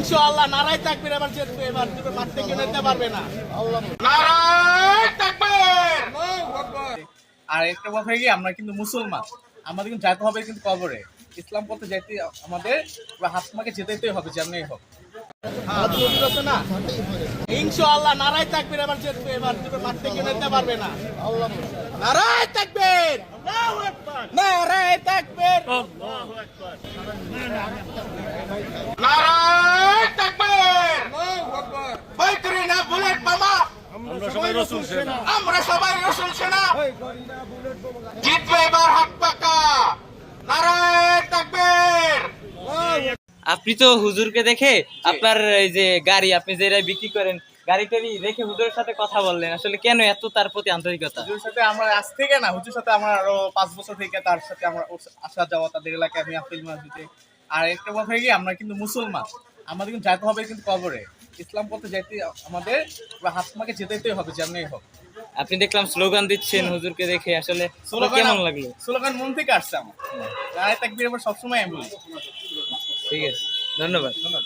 ইনশাআল্লাহ এবার জিতবে এবার তুমি মাঠ নিতে পারবে না। আর একটা কথা কি আমরা কিন্তু মুসলমান। আমাদের কিন্তু যেতে হবে কিন্তু কবরে। ইসলাম পথে যেতে আমাদের এবার হাত মাকে যেতেই হবে যেমনি হোক। না ইনশাআল্লাহ এবার জিতবে এবার নিতে পারবে আমরা সবাই রসুল সেনা। আমরা সবাই রসুল সেনা। জিতবে এবার হাত পাকা। নারায় তাকবীর। আপনি তো হুজুরকে দেখে আপনার এই যে গাড়ি আপনি যেটা বিক্রি করেন গাড়ি টাড়ি রেখে হুজুরের সাথে কথা বললেন। আসলে কেন এত তার প্রতি আন্তরিকতা? হুজুর সাথে আমরা আজ থেকে না হুজুর সাথে আমরা আরও পাঁচ বছর থেকে তার সাথে আমরা আসা যাওয়া তাদের এলাকায় আমি আপিল মসজিদে আর একটা কথা কি আমরা কিন্তু মুসলমান। আমাদের কিন্তু যেতে হবে কিন্তু কবরে। ইসলাম পথে যাইতে আমাদের হাত মাকে যেতেই হবে যেমনি হোক। আপনি দেখলাম স্লোগান দিচ্ছেন হুজুরকে দেখে আসলে কেমন লাগল? স্লোগান মন থেকে আসছে আমার। রায় তাকবীর আবার সবসময় আমি ঠিক আছে ধন্যবাদ। ধন্যবাদ।